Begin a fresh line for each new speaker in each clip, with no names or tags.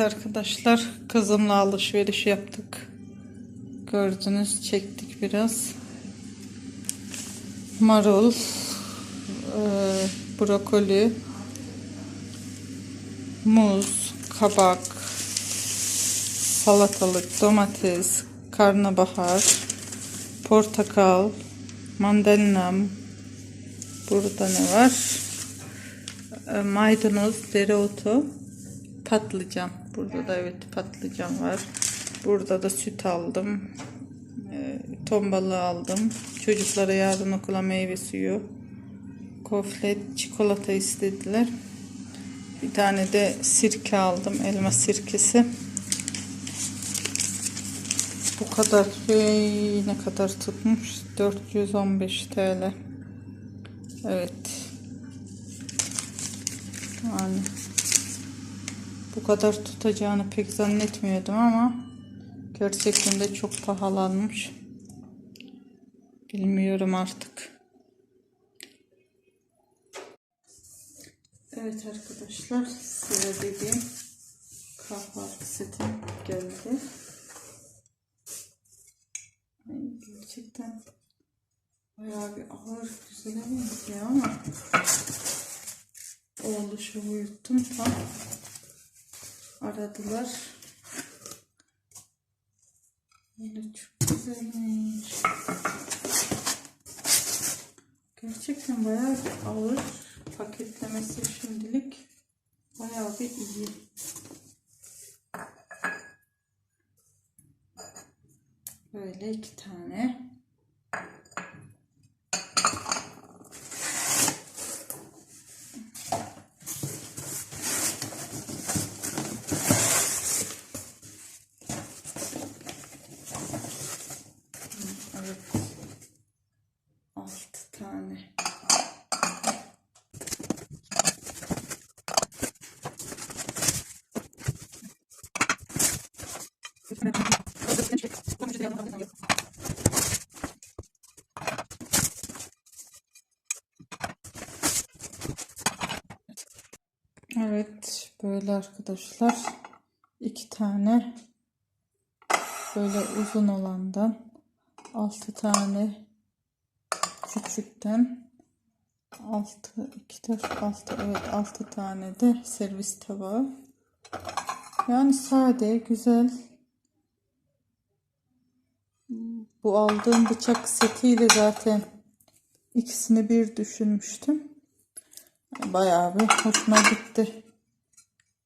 Evet arkadaşlar kızımla alışveriş yaptık. Gördünüz çektik biraz. Marul, e, brokoli, muz, kabak, salatalık, domates, karnabahar, portakal, mandalina, burada ne var? E, maydanoz, dereotu, patlıcan. Burada da evet patlıcan var. Burada da süt aldım. E, ton balığı aldım. Çocuklara yarın okula meyve suyu. Koflet, çikolata istediler. Bir tane de sirke aldım. Elma sirkesi. Bu kadar Hey, ne kadar tutmuş? 415 TL. Evet. Yani bu kadar tutacağını pek zannetmiyordum ama gerçekten de çok pahalanmış. Bilmiyorum artık. Evet arkadaşlar size dediğim kahvaltı seti geldi. Gerçekten bayağı bir ağır güzele benziyor ama oğluşu uyuttum tam aradılar. Yine çok güzelmiş. Gerçekten bayağı ağır paketlemesi şimdilik bayağı bir iyi. Böyle iki tane. 6 tane. Evet böyle arkadaşlar iki tane böyle uzun olandan altı tane küçükten altı iki dört altı evet altı tane de servis tabağı. Yani sade, güzel. Bu aldığım bıçak setiyle zaten ikisini bir düşünmüştüm. Bayağı bir hoşuma gitti.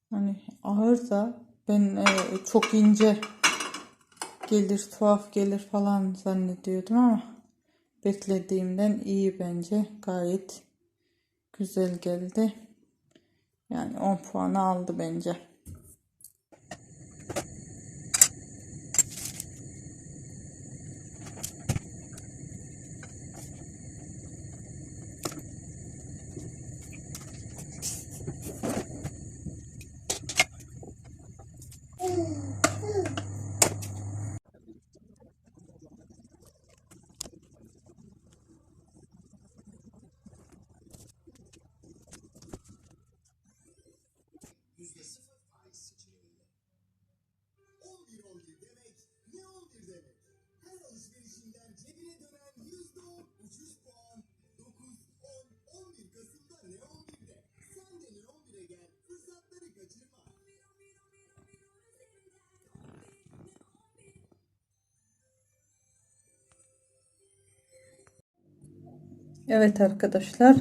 Hani ağır da ben e, çok ince gelir, tuhaf gelir falan zannediyordum ama beklediğimden iyi bence. Gayet güzel geldi. Yani 10 puanı aldı bence. Evet arkadaşlar.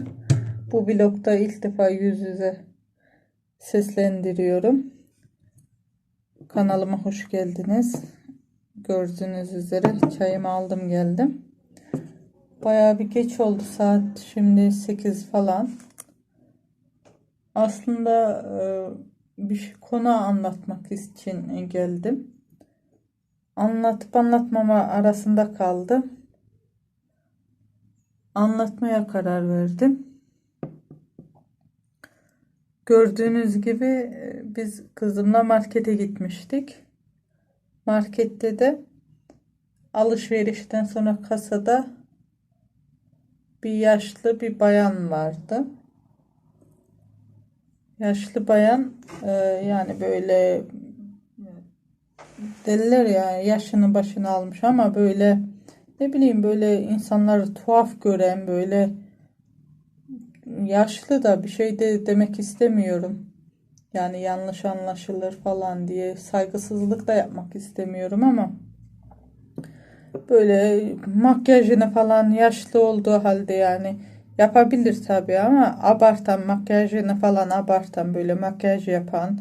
Bu blokta ilk defa yüz yüze seslendiriyorum. Kanalıma hoş geldiniz. Gördüğünüz üzere çayımı aldım geldim. Bayağı bir geç oldu saat şimdi 8 falan. Aslında e, bir şey- konu anlatmak için geldim. Anlatıp anlatmama arasında kaldım. Anlatmaya karar verdim. Gördüğünüz gibi e, biz kızımla markete gitmiştik. Markette de alışverişten sonra kasada bir yaşlı bir bayan vardı. Yaşlı bayan e, yani böyle derler ya yaşını başını almış ama böyle ne bileyim böyle insanları tuhaf gören böyle yaşlı da bir şey de demek istemiyorum. Yani yanlış anlaşılır falan diye saygısızlık da yapmak istemiyorum ama böyle makyajını falan yaşlı olduğu halde yani yapabilir tabii ama abartan makyajını falan abartan böyle makyaj yapan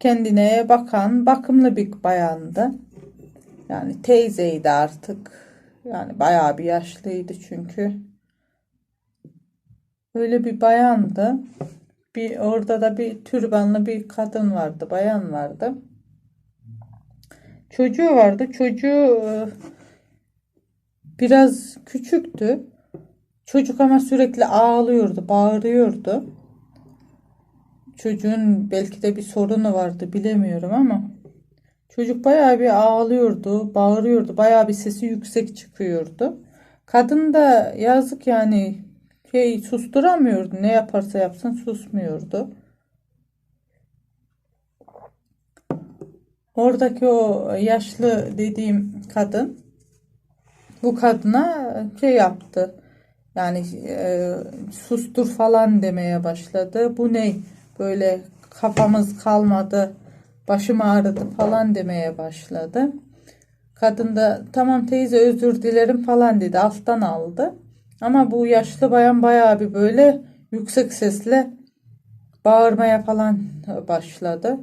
kendine bakan bakımlı bir bayandı. Yani teyzeydi artık. Yani bayağı bir yaşlıydı çünkü. Öyle bir bayandı. Bir orada da bir türbanlı bir kadın vardı, bayan vardı. Çocuğu vardı. Çocuğu e, biraz küçüktü. Çocuk ama sürekli ağlıyordu, bağırıyordu. Çocuğun belki de bir sorunu vardı bilemiyorum ama çocuk bayağı bir ağlıyordu, bağırıyordu. Bayağı bir sesi yüksek çıkıyordu. Kadın da yazık yani şey susturamıyordu. Ne yaparsa yapsın susmuyordu. Oradaki o yaşlı dediğim kadın bu kadına şey yaptı. Yani e, sustur falan demeye başladı. Bu ne? Böyle kafamız kalmadı, başım ağrıdı falan demeye başladı. Kadın da tamam teyze özür dilerim falan dedi. Alttan aldı. Ama bu yaşlı bayan bayağı bir böyle yüksek sesle bağırmaya falan başladı.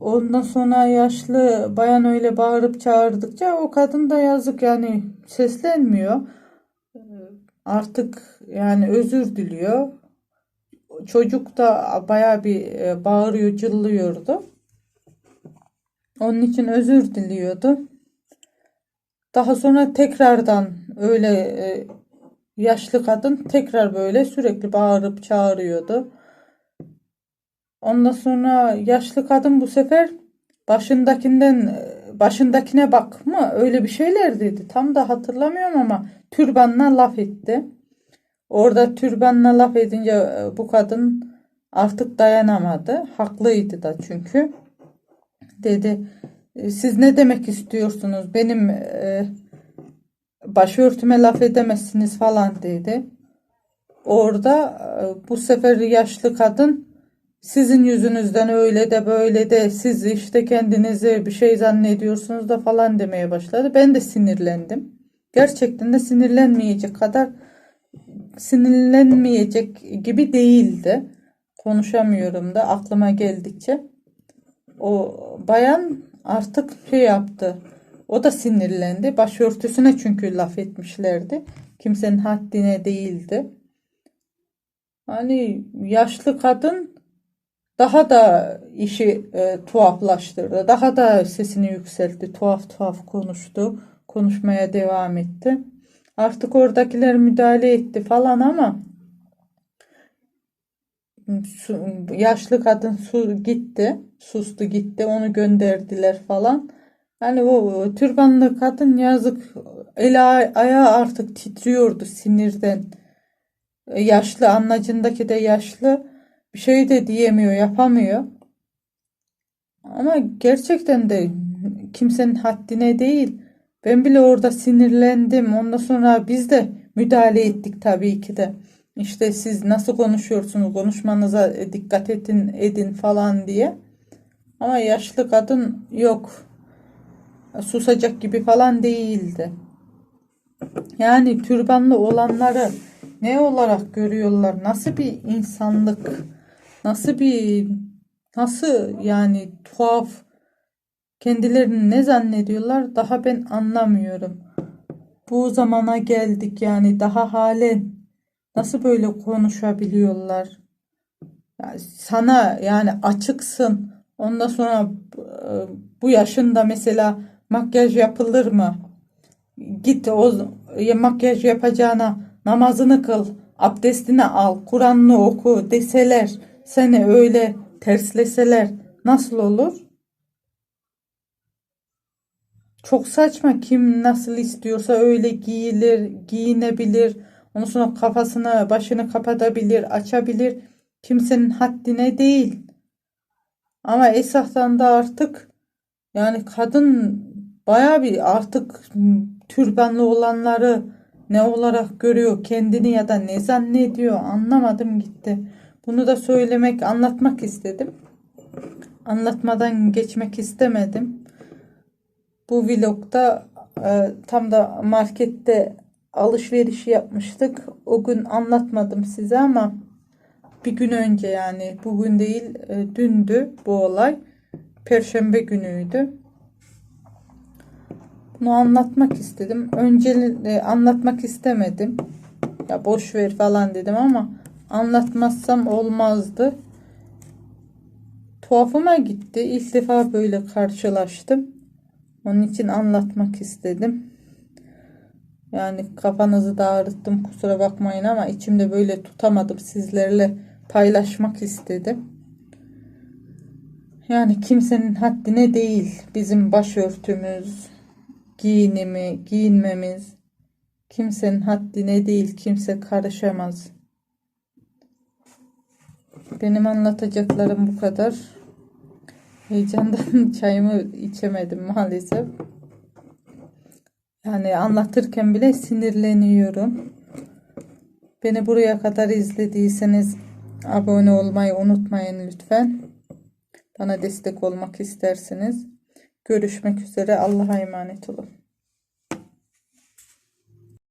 Ondan sonra yaşlı bayan öyle bağırıp çağırdıkça o kadın da yazık yani seslenmiyor. Artık yani özür diliyor. Çocuk da bayağı bir e, bağırıyor, cıllıyordu. Onun için özür diliyordu. Daha sonra tekrardan öyle e, yaşlı kadın tekrar böyle sürekli bağırıp çağırıyordu. Ondan sonra yaşlı kadın bu sefer başındakinden e, başındakine bak mı öyle bir şeyler dedi. Tam da hatırlamıyorum ama türbanla laf etti. Orada türbanla laf edince e, bu kadın artık dayanamadı. Haklıydı da çünkü. Dedi "E, siz ne demek istiyorsunuz? Benim e, başörtüme laf edemezsiniz falan dedi. Orada e, bu sefer yaşlı kadın sizin yüzünüzden öyle de böyle de siz işte kendinizi bir şey zannediyorsunuz da falan demeye başladı. Ben de sinirlendim. Gerçekten de sinirlenmeyecek kadar sinirlenmeyecek gibi değildi. Konuşamıyorum da aklıma geldikçe. O bayan artık şey yaptı. O da sinirlendi. Başörtüsüne çünkü laf etmişlerdi. Kimsenin haddine değildi. Hani yaşlı kadın daha da işi e, tuhaflaştırdı. Daha da sesini yükseltti. Tuhaf tuhaf konuştu. Konuşmaya devam etti. Artık oradakiler müdahale etti falan ama su, yaşlı kadın su gitti. Sustu gitti. Onu gönderdiler falan. Yani o türbanlı kadın yazık eli ayağı artık titriyordu sinirden. E, Yaşlı anlacındaki de yaşlı bir şey de diyemiyor, yapamıyor. Ama gerçekten de kimsenin haddine değil. Ben bile orada sinirlendim. Ondan sonra biz de müdahale ettik tabii ki de. İşte siz nasıl konuşuyorsunuz, konuşmanıza dikkat edin, edin falan diye. Ama yaşlı kadın yok. Susacak gibi falan değildi. Yani türbanlı olanları ne olarak görüyorlar? Nasıl bir insanlık? Nasıl bir nasıl yani tuhaf kendilerini ne zannediyorlar? Daha ben anlamıyorum. Bu zamana geldik yani daha halen nasıl böyle konuşabiliyorlar? Yani sana yani açıksın. Ondan sonra e, bu yaşında mesela makyaj yapılır mı? Git o makyaj yapacağına namazını kıl, abdestini al, Kur'an'ını oku deseler, seni öyle tersleseler nasıl olur? Çok saçma kim nasıl istiyorsa öyle giyilir, giyinebilir. Ondan sonra kafasını, başını kapatabilir, açabilir. Kimsenin haddine değil. Ama esasında artık Yani kadın baya bir artık türbanlı olanları ne olarak görüyor kendini ya da ne zannediyor anlamadım gitti. Bunu da söylemek, anlatmak istedim. Anlatmadan geçmek istemedim. Bu vlogda e, tam da markette alışveriş yapmıştık. O gün anlatmadım size ama bir gün önce yani bugün değil e, dündü bu olay. Perşembe günüydü. Bunu anlatmak istedim. Önce anlatmak istemedim. Ya boş ver falan dedim ama anlatmazsam olmazdı. Tuhafıma gitti. İlk defa böyle karşılaştım. Onun için anlatmak istedim. Yani kafanızı dağıttım kusura bakmayın ama içimde böyle tutamadım sizlerle paylaşmak istedim. Yani kimsenin haddine değil bizim başörtümüz, giyinimi, giyinmemiz kimsenin haddine değil kimse karışamaz. Benim anlatacaklarım bu kadar. Heyecandan çayımı içemedim maalesef. Yani anlatırken bile sinirleniyorum. Beni buraya kadar izlediyseniz abone olmayı unutmayın lütfen. Bana destek olmak isterseniz. Görüşmek üzere. Allah'a emanet olun.